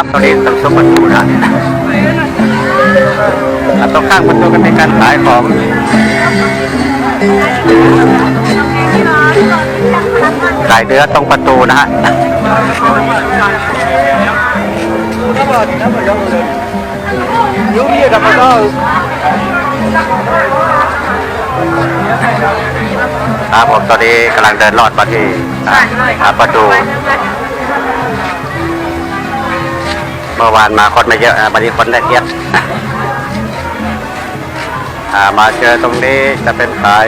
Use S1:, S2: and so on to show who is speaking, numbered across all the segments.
S1: ามตัวนี้ต้องสมบูรณ์นะต้องข้างประตูกันในการขายของขายเนื้อตรงประตูนะฮะำ
S2: มับตู
S1: ครับผมตอนนี้กำลังเดินลอดมาที่ประตู เมื่อวานมาคนไม่เยอะนะวันนี้คนได้เยอะมาเจอตรงนี้จะเป็นขาย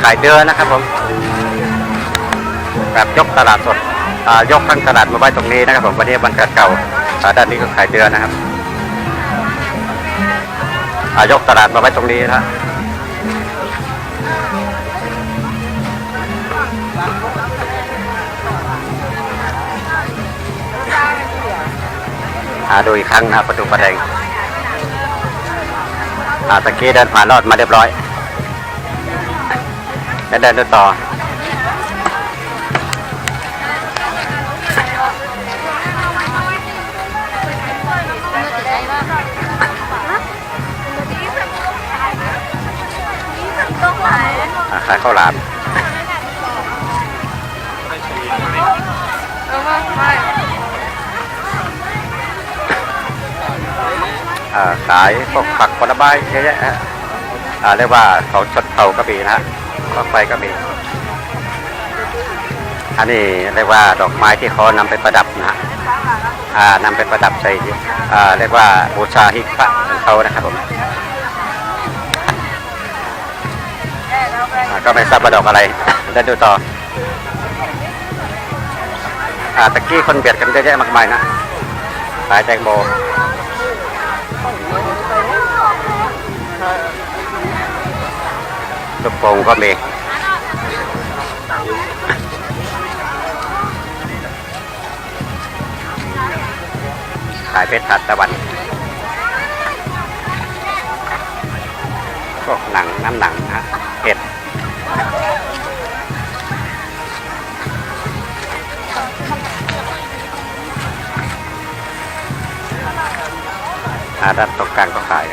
S1: ขายเดือนนะครับผม แบบยกตลาดสดยกทั้งตลาดมาไว้ตรงนี้นะครับผมวันนี้วันเกิดเก่าด้านนี้ก็ขายเดือนนะครับยกตลาดมาไว้ตรงนี้นะ ดูอีกครั้งนะครับประตูประแดงอ่าตะกี้เดินผ่านรอดมาเรียบร้อย แล้วเดินดูต่ออ่าขายข้าวหลามอ่า ขายพวกผักผลไม้เยอะแยะฮะอ่าเรียกว่าเขาชดเผาก็มีนะฮะก็ไฟก็มี อันนี้เรียกว่าดอกไม้ที่เขานำไปประดับนะฮะอ่านำไปประดับใส่อ่าเรียกว่าบูชาฮิพระเขานะครับผมก็ไม่ทราบว่าดอกอะไรเดินดูต่ออ่าตะกี้คนเบียดกันเยอะแยะมากมายนะขายแตงโม ลูกโปงก็มีขายเพชรทัดตะวันพวกหนังน้ำหนังนะฮะเห็ด อาด้านตรงกลางก็ขาย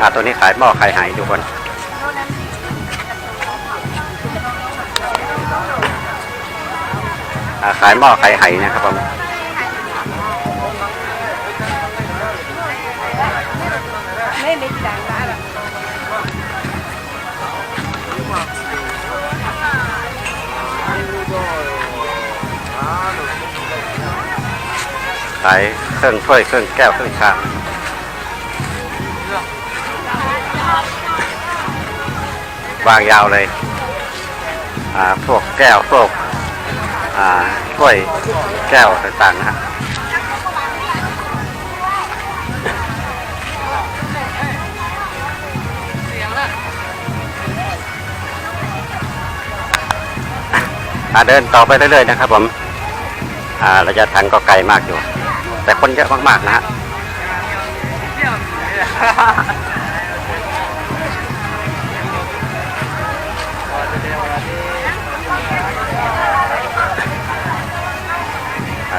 S1: อ่าตัวนี้ขายหม้อไข่หายดูคนอ่าขายหม้อไข่ไหนะครับผมายเครื่องถ้วยเครื่องแก้วเครื่องชามวางยาวเลย อ่า พวกแก้วพวกอ่าถ้วยแก้วต่างๆนะฮะเดินต่อไปเรื่อยๆนะครับผมอ่าระยะทางก็ไกลมากอยู่ แต่คนเยอะมากๆนะฮะ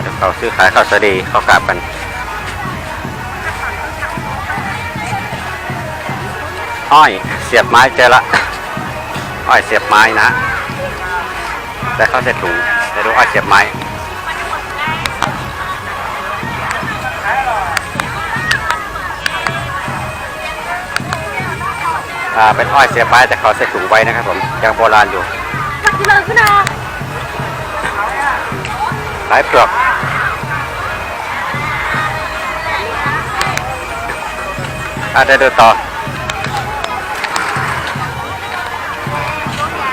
S1: เดี๋ยวเขาซื้อขายข้าวสาดีเขากลับกันอ้อยเสียบไม้เจอละอ้อยเสียบไม้นะแต่เขาใส่ถุงแต่ดูอ้อยเสียบไม้ อ่าเป็นอ้อยเสียบไม้แต่เขาใส่ถุงไว้นะครับผมยังโบราณอยู่
S3: ทักที่เลยขึ้นนะ
S1: ขายเปลือกอะเดี๋ยวดูต่อ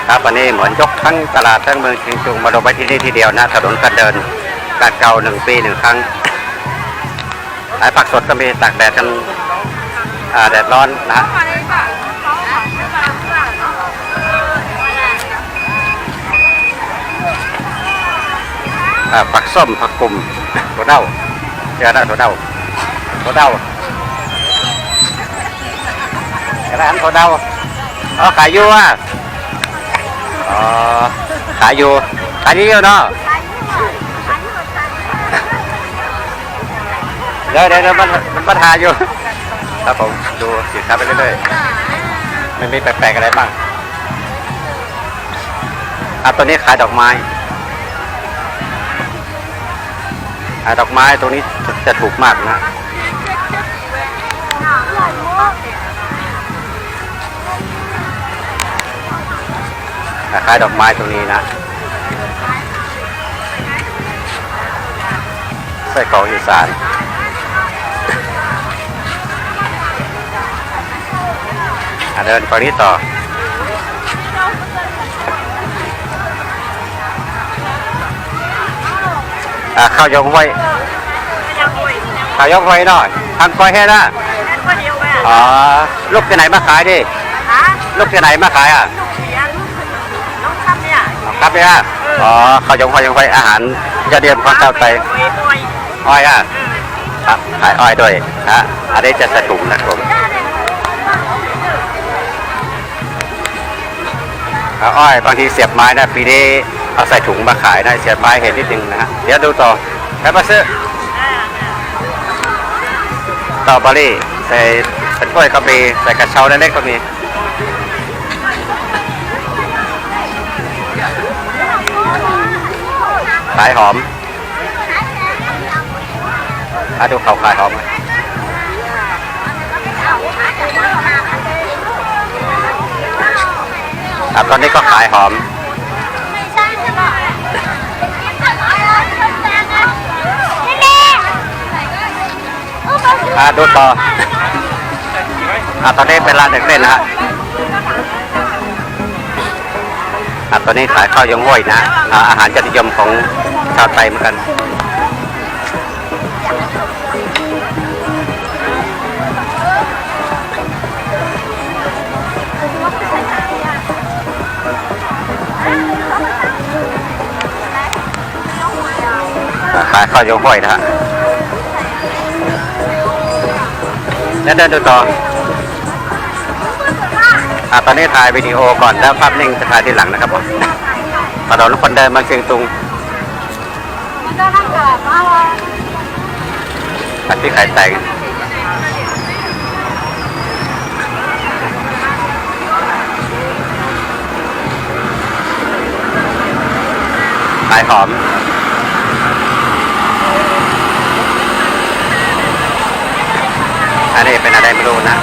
S1: ครับวันนี้เหมือนยกทั้งตลาดทั้งเมืองเชียงตุงมาลงไว้ที่นี่ทีเดียวนะถนนกันเดินการเก่าหนึ่งปีหนึ่งครั้งขายผักสดก็มีตากแดดกันอ่าแดดร้อนนะ ผักส้มผักกลุ่มตัวเน่าเจ้าหน้าตัวเน่าตัวเน่าร้านตัวเน่าอ๋อขายอยู่อะอ๋อขายอยู่ขายยูเนาะเดี๋ยวเดี๋ยวมันมันปัญหาอยู่ครับผมดูสินค้าไปเรื่อยๆไม่มีแปลกๆอะไรบ้างอะตัวนี้ขายดอกไม้ ดอกไม้ตรงนี้จะถูกมากนะขายดอกไม้ตรงนี้นะไส้กรอกอีสานเดินฝั่งนี้ต่อ ข้าวยงไว้
S3: ยังป่วย
S1: ข้าวยงไว้หน่อยทำก้อยแค่นะ
S3: แค่คนเดียวแม่
S1: อ๋อลูกที่ไหนมาขายดิ
S3: ฮะ
S1: ลูกที่ไหนมาขายอะ
S3: ลูกเสียน้องทำเนี่ย
S1: ครับเนี่ยอ๋อข้าวยงไว้ยงไว้อาหารยอดเยี่ยมของเจ้าไต
S3: ป่วยป่วย
S1: อ้อยอะครับขายอ้อยด้วยฮะอันนี้จะใส่ถุงนะครับผมเอาอ้อยบางทีเสียบไม้นะปีนี้ เอาใส่ถุงมาขายนะเสียบไม้เห็นนิดนึงนะฮะเดี๋ยวดูต่อแล้วมาซื้อตรอบอรี่ใส่เป็นกล้วยก็มีใส่กระเช้าเล็กๆก็มีขายหอมอะดูเขาขายหอมไหมอะตอนนี้ก็ขายหอม อะดูต่ออะตอนนี้เป็นร้านเด็กเล่นนะฮะอะตอนนี้ขายข้าวยงห้วยนะอะอาหารยอดนิยมของชาวไทยเหมือนกันขายข้าวยงห้วยนะฮะ แล้วเดินดูต่ออะตอนนี้ถ่ายวิดีโอก่อนแล้วภาพนิ่งจะถ่ายทีหลังนะครับผมถนนคนเดินบางเชียงตุงอันที่ขายแต่งขายหอม อันนี้เป็นอะไรไม่รู้นะ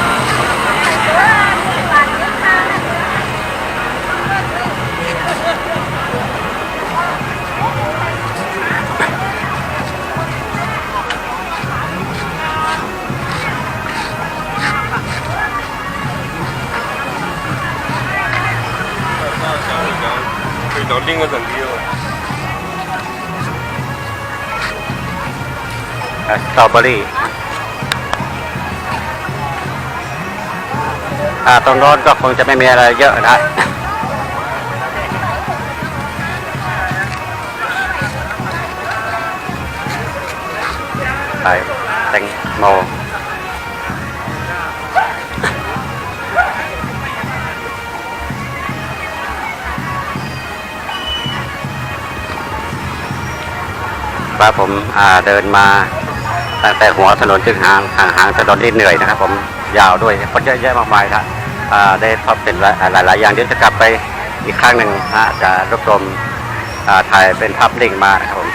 S2: 去到另一个等地了。
S1: อ่ะสต ตรงโน้นก็คงจะไม่มีอะไรเยอะนะไปแตงโมว่าผมอาเดินมาตั้งแต่หัวถนนจึงหางห่างถนนนี่เหนื่อยนะครับผม ยาวด้วยคนเยอะแยะมากมายครับได้พบเป็นหลาย ๆ อย่างเดี๋ยวจะกลับไปอีกครั้งหนึ่งฮะจะรวบรวมถ่ายเป็นภาพนิ่งมานะครับผม